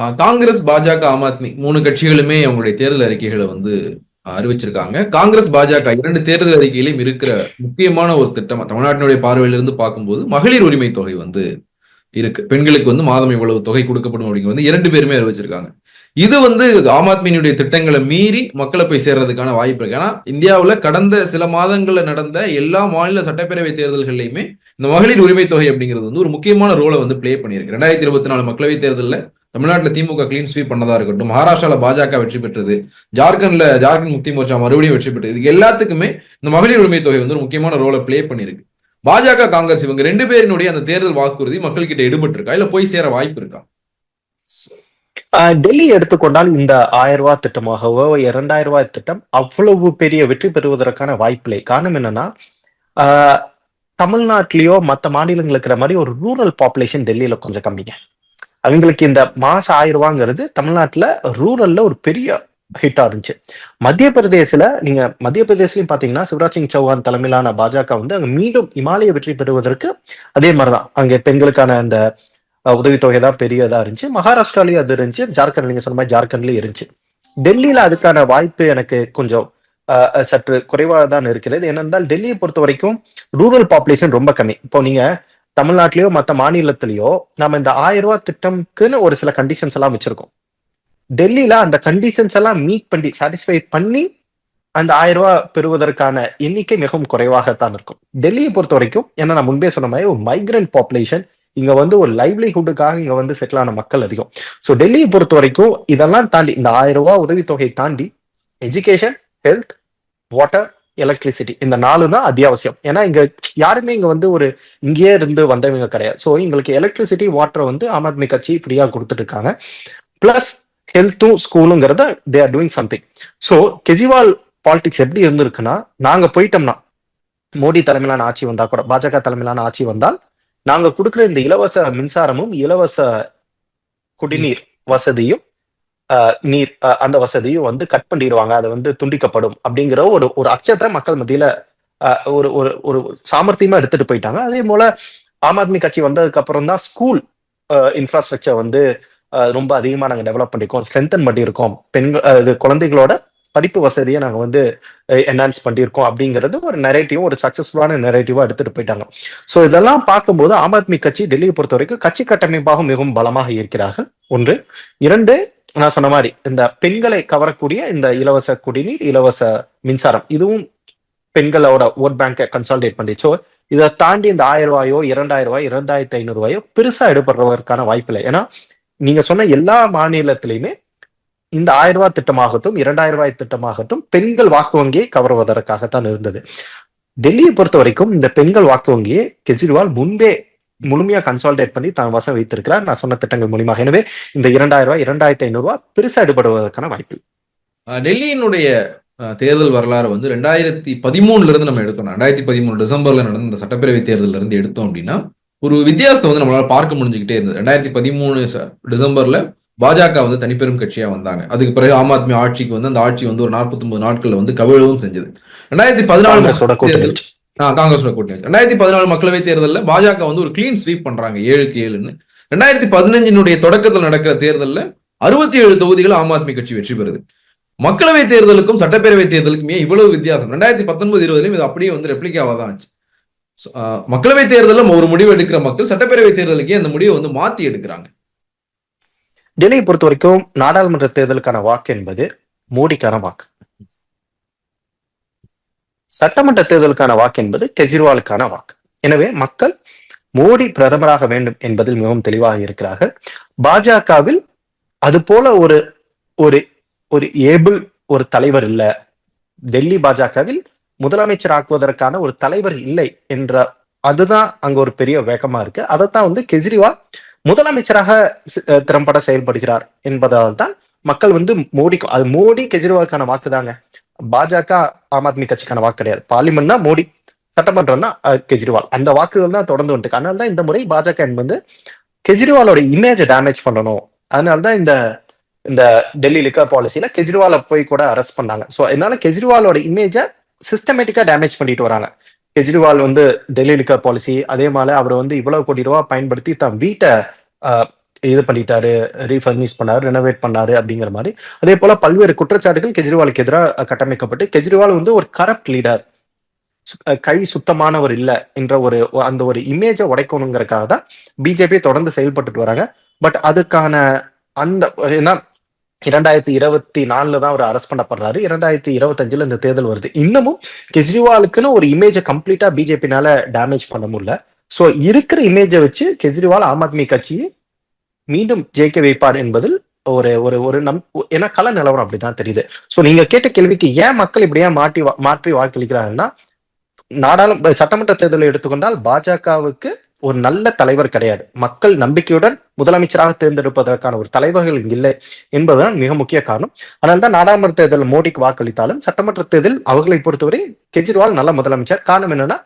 ஆஹ் காங்கிரஸ் பாஜக ஆம் ஆத்மி மூணு கட்சிகளுமே அவங்களுடைய தேர்தல் அறிக்கைகளை வந்து அறிவிச்சிருக்காங்க. காங்கிரஸ் பாஜக இரண்டு தேர்தல் அறிக்கையிலும் இருக்கிற முக்கியமான ஒரு திட்டம் தமிழ்நாட்டினுடைய பார்வையிலிருந்து பார்க்கும்போது மகளிர் உரிமை தொகை வந்து இருக்கு. பெண்களுக்கு வந்து மாதம் இவ்வளவு தொகை கொடுக்கப்படும் அப்படிங்கிறது வந்து இரண்டு பேருமே அறிவிச்சிருக்காங்க. இது வந்து ஆம் ஆத்மியினுடைய திட்டங்களை மீறி மக்களை போய் சேர்றதுக்கான வாய்ப்பு இருக்கு. ஏன்னா இந்தியாவில் கடந்த சில மாதங்களில் நடந்த எல்லா மாநில சட்டப்பேரவை தேர்தல்கள்லையுமே இந்த மகளிர் உரிமை தொகை அப்படிங்கிறது வந்து ஒரு முக்கியமான ரோலை வந்து ப்ளே பண்ணியிருக்கு. ரெண்டாயிரத்தி இருபத்தி நாலு மக்களவை தேர்தலில் தமிழ்நாட்டில் திமுக கிளீன் ஸ்வீப் பண்ணதா இருக்கட்டும் மகாராஷ்டிராவில் பாஜக வெற்றி பெற்றது ஜார்க்கண்ட்ல ஜார்க்கண்ட் முக்தி மோர்ச்சா மறுபடியும் வெற்றி பெற்றது இது எல்லாத்துக்குமே இந்த மகளிர் உரிமை தொகை வந்து ஒரு முக்கியமான ரோலை பிளே பண்ணியிருக்கு. பாஜக காங்கிரஸ் இவங்க ரெண்டு பேரினுடைய அந்த தேர்தல் வாக்குறுதி மக்கள் கிட்ட எடுபட்டு இருக்கா இல்ல போய் சேர வாய்ப்பு இருக்கா? ஆஹ் டெல்லி எடுத்துக்கொண்டால் இந்த ஆயிரம் ரூபாய் திட்டமாகவோ இரண்டாயிரம் ரூபாய் திட்டம் அவ்வளவு பெரிய வெற்றி பெறுவதற்கான வாய்ப்பில்லை. காரணம் என்னன்னா ஆஹ் தமிழ்நாட்டிலேயோ மற்ற மாநிலங்கள் இருக்கிற மாதிரி ஒரு ரூரல் பாப்புலேஷன் டெல்லியில கொஞ்சம் கம்மிங்க. அவங்களுக்கு இந்த மாசம் ஆயிரம் ரூபாங்கிறது தமிழ்நாட்டுல ரூரல்ல ஒரு பெரிய ஹிட்டா இருந்துச்சு. மத்திய பிரதேசல நீங்க மத்திய பிரதேசலையும் பாத்தீங்கன்னா சிவராஜ் சிங் சௌஹான் தலைமையிலான பாஜக வந்து அங்க மீண்டும் இமாலய வெற்றி பெறுவதற்கு அதே மாதிரிதான். அங்க பெண்களுக்கான அந்த உதவித்தொகை தான் பெரியதா இருந்துச்சு. மகாராஷ்டிராலயும் அது இருந்துச்சு. ஜார்க்கண்ட் நீங்க சொன்ன மாதிரி ஜார்க்கண்ட்லயும் இருந்துச்சு. டெல்லியில அதுக்கான வாய்ப்பு எனக்கு கொஞ்சம் சற்று குறைவாக தான் இருக்கிறது. ஏனென்றால் டெல்லியை பொறுத்த வரைக்கும் ரூரல் பாப்புலேஷன் ரொம்ப கம்மி. இப்போ நீங்க தமிழ்நாட்டிலயோ மற்ற மாநிலத்திலயோ நம்ம இந்த ஆயிரம் ரூபாய் திட்டம்க்குன்னு ஒரு சில கண்டிஷன்ஸ் எல்லாம் வச்சிருக்கோம். டெல்லியில அந்த கண்டிஷன்ஸ் எல்லாம் மீட் பண்ணி சாட்டிஸ்ஃபை பண்ணி அந்த ஆயிரம் ரூபாய் பெறுவதற்கான எண்ணிக்கை மிகவும் குறைவாகத்தான் இருக்கும். டெல்லியை பொறுத்த வரைக்கும் ஏன்னா நான் முன்பே சொன்ன மாதிரி ஒரு மைக்ரண்ட் பாப்புலேஷன் இங்க வந்து ஒரு லைவ்லிஹுட்டுக்காக இங்க வந்து செட்டில் ஆன மக்கள் அதிகம். ஸோ டெல்லியை பொறுத்த வரைக்கும் இதெல்லாம் தாண்டி இந்த ஆயிரம் ரூபாய் உதவித்தொகை தாண்டி எஜுகேஷன் ஹெல்த் வாட்டர் எலக்ட்ரிசிட்டி இந்த நாலு தான் அத்தியாவசியம். ஏன்னா இங்க யாருமே இங்க வந்து ஒரு இங்கேயே இருந்து வந்தவங்க கிடையாது. ஸோ எங்களுக்கு எலக்ட்ரிசிட்டி வாட்டர் வந்து ஆம் ஆத்மி கட்சி ஃப்ரீயா கொடுத்துட்டு இருக்காங்க பிளஸ் ஹெல்த்தும் ஸ்கூலுங்கிறத they are doing something so Kejriwal politics எப்படி இருந்திருக்குன்னா நாங்க போயிட்டோம்னா மோடி தலைமையிலான ஆட்சி வந்தா கூட பாஜக தலைமையிலான ஆட்சி வந்தால் நாங்க கொடுக்குற இந்த இலவச மின்சாரமும் இலவச குடிநீர் வசதியும் நீர் அந்த வசதியும் வந்து கட் பண்ணிடுவாங்க. அதை வந்து துண்டிக்கப்படும் அப்படிங்கிற ஒரு ஒரு அச்சத்தை மக்கள் மத்தியில ஒரு ஒரு ஒரு சாமர்த்தியமா எடுத்துட்டு போயிட்டாங்க. அதே போல ஆம் ஆத்மி கட்சி வந்ததுக்கு அப்புறம் தான் ஸ்கூல் இன்ஃப்ராஸ்ட்ரக்சர் வந்து ரொம்ப அதிகமா நாங்க டெவலப் பண்ணிருக்கோம். ஸ்ட்ரென்தன் பண்ணியிருக்கோம் பெண்கள் இது குழந்தைகளோட படிப்பு வசதியை நாங்க வந்து என்ஹான்ஸ் பண்ணியிருக்கோம் அப்படிங்கிறது ஒரு நெரேட்டிவ் ஒரு சக்சஸ்ஃபுல்லான நெரேட்டிவா எடுத்துட்டு போயிட்டாங்க. ஸோ இதெல்லாம் பார்க்கும்போது ஆம் ஆத்மி கட்சி டெல்லியை பொறுத்த வரைக்கும் கட்சி கட்டமைப்பாக மிகவும் பலமாக இருக்கிறார்கள். ஒன்று. இரண்டு நான் சொன்ன மாதிரி இந்த பெண்களை கவரக்கூடிய இந்த இலவச குடிநீர் இலவச மின்சாரம் இதுவும் பெண்களோட ஓட் பேங்கை கன்சால்டேட் பண்ணி ஸோ இதை தாண்டி இந்த ஆயிரம் ரூபாயோ இரண்டாயிரம் ரூபாய் இரண்டாயிரத்தி ஐநூறு ரூபாயோ பெருசா எடுப்படுறதற்கான வாய்ப்பில்லை ஏன்னா நீங்க சொன்ன எல்லா மாநிலத்திலையுமே இந்த ஆயிரம் ரூபாய் திட்டமாகட்டும் இரண்டாயிரம் ரூபாய் திட்டமாகட்டும் பெண்கள் வாக்கு வங்கியை கவருவதற்காகத்தான் இருந்தது. டெல்லியை பொறுத்த வரைக்கும் இந்த பெண்கள் வாக்கு வங்கியை கெஜ்ரிவால் முன்பே முழுமையா கன்சால்டேட் பண்ணி தான் வசம் வைத்திருக்கிறார். நான் சொன்ன திட்டங்கள் மூலியமாக. எனவே இந்த இரண்டாயிரம் ரூபாய் இரண்டாயிரத்தி ஐநூறு ரூபாய் பெருசா எடுபடுவதற்கான வாய்ப்பு. டெல்லியினுடைய தேர்தல் வரலாறு வந்து ரெண்டாயிரத்தி பதிமூணுல இருந்து நம்ம எடுத்தோம். ரெண்டாயிரத்தி பதிமூணு டிசம்பர்ல நடந்த இந்த சட்டப்பேரவை தேர்தல்ல இருந்து எடுத்தோம் அப்படின்னா ஒரு வித்தியாசத்தை வந்து நம்மளால பார்க்க முடிஞ்சுக்கிட்டே இருந்தது. ரெண்டாயிரத்தி பதிமூணு டிசம்பர்ல பாஜக வந்து தனிப்பெரும் கட்சியா வந்தாங்க. அதுக்கு பிறகு ஆம் ஆத்மி ஆட்சிக்கு வந்து அந்த ஆட்சி வந்து ஒரு 49 நாட்கள்ல வந்து கவிழவும் செஞ்சது. ரெண்டாயிரத்தி பதினாலு காங்கிரஸோட கூட்டணி ஆ கூட்டணி வச்சு. ரெண்டாயிரத்தி பதினாலு மக்களவை தேர்தலில் பாஜக வந்து ஒரு க்ளீன் ஸ்வீப் பண்றாங்க ஏழுக்கு ஏழுன்னு. ரெண்டாயிரத்தி பதினஞ்சினுடைய தொடக்கத்தில் நடக்கிற தேர்தலில் அறுபத்தி ஏழு தொகுதிகள் ஆம் ஆத்மி கட்சி வெற்றி பெறுது. மக்களவை தேர்தலுக்கும் சட்டப்பேரவை தேர்தலுக்குமே இவ்வளவு வித்தியாசம்? ரெண்டாயிரத்தி பத்தொன்பது இருபதுலையும் இது அப்படியே வந்து ரெப்ளிகாவாக தான் ஆச்சு. மக்களவை தேர்தலில் ஒரு முடிவு எடுக்கிற மக்கள் சட்டப்பேரவை தேர்தலுக்கே அந்த முடிவை வந்து மாத்தி எடுக்கிறாங்க. டெல்லியை பொறுத்த வரைக்கும் நாடாளுமன்ற தேர்தலுக்கான வாக்கு என்பது மோடிக்கான வாக்கு. சட்டமன்ற தேர்தலுக்கான வாக்கு என்பது கெஜ்ரிவாலுக்கான வாக்கு. எனவே மக்கள் மோடி பிரதமராக வேண்டும் என்பதில் மிகவும் தெளிவாக இருக்கிறார்கள். பாஜகவில் அது போல ஒரு ஒரு ஒரு ஏபிள் ஒரு தலைவர் இல்ல. டெல்லி பாஜகவில் முதலமைச்சர் ஆக்குவதற்கான ஒரு தலைவர் இல்லை என்ற அதுதான் அங்க ஒரு பெரிய வேகமா இருக்கு. அதைத்தான் வந்து கெஜ்ரிவால் முதலமைச்சராக திறம்பட செயல்படுகிறார் என்பதால் தான் மக்கள் வந்து மோடிக்கு அது மோடி கெஜ்ரிவாலுக்கான வாக்கு தாங்க. பாஜக ஆம் ஆத்மி கட்சிக்கான வாக்கு கிடையாது. பார்லிமெண்ட்னா மோடி சட்டமன்றம்னா கெஜ்ரிவால். அந்த வாக்குகள் தான் தொடர்ந்து வந்துட்டு அதனால தான் இந்த முறை பாஜக என்பது கெஜ்ரிவாலோட இமேஜை டேமேஜ் பண்ணணும். அதனால தான் இந்த இந்த டெல்லி லிக்கர் பாலிசியில கெஜ்ரிவாலை போய் கூட அரெஸ்ட் பண்ணாங்க. ஸோ அதனால கெஜ்ரிவாலோட இமேஜை சிஸ்டமேட்டிக்கா டேமேஜ் பண்ணிட்டு வராங்க. கெஜ்ரிவால் வந்து டெல்லி லிக்கர் பாலிசி அதே மாதிரி அவர் வந்து இவ்வளவு கோடி ரூபாய் பயன்படுத்தி தன் வீட்டை இது பண்ணிட்டாரு ரீஃபர்னிஷ் பண்ணாரு ரெனோவேட் பண்ணாரு அப்படிங்கிற மாதிரி. அதே போல பல்வேறு குற்றச்சாட்டுகள் கெஜ்ரிவாலுக்கு எதிராக கட்டமைக்கப்பட்டு கெஜ்ரிவால் வந்து ஒரு கரப்ட் லீடர் கை சுத்தமானவர் இல்லை என்ற ஒரு அந்த ஒரு இமேஜை உடைக்கணுங்கிறக்காக தான் பிஜேபி தொடர்ந்து செயல்பட்டுட்டு வராங்க. பட் அதுக்கான அந்த ஏன்னா இரண்டாயிரத்தி இருபத்தி நாலுல தான் அவர் அரெஸ்ட் பண்ணப்படுறாரு. இரண்டாயிரத்தி இருபத்தஞ்சுல இந்த தேர்தல் வருது. இன்னமும் கெஜ்ரிவாலுக்குன்னு ஒரு இமேஜை கம்ப்ளீட்டா பிஜேபினால டேமேஜ் பண்ண முடியல. சோ இருக்கிற இமேஜை வச்சு கெஜ்ரிவால் ஆம் ஆத்மி கட்சியை மீண்டும் ஜெயிக்க வைப்பார் என்பதில் ஒரு ஒரு ஒரு நம் ஏன்னா கள நிலவரம் அப்படிதான் தெரியுது. ஸோ நீங்க கேட்ட கேள்விக்கு ஏன் மக்கள் இப்படியா மாற்றி வா- மாற்றி வாக்களிக்கிறாங்கன்னா நாடாளும் சட்டமன்ற தேர்தலை எடுத்துக்கொண்டால் பாஜகவுக்கு ஒரு நல்ல தலைவர் கிடையாது. மக்கள் நம்பிக்கையுடன் முதலமைச்சராக தேர்ந்தெடுப்பதற்கான ஒரு தலைவர்கள் இல்லை என்பதுதான் மிக முக்கிய காரணம். ஆனால் தான் நாடாளுமன்ற தேர்தல் மோடிக்கு வாக்களித்தாலும் சட்டமன்ற தேர்தல் அவர்களை பொறுத்தவரை கெஜ்ரிவால் நல்ல முதலமைச்சர். காரணம் என்னன்னா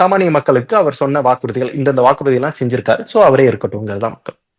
சாமானிய மக்களுக்கு அவர் சொன்ன வாக்குறுதிகள் இந்தந்த வாக்குறுதி எல்லாம் செஞ்சிருக்காரு. ஸோ அவரே இருக்கட்டும்ங்கிறது தான் மக்கள்.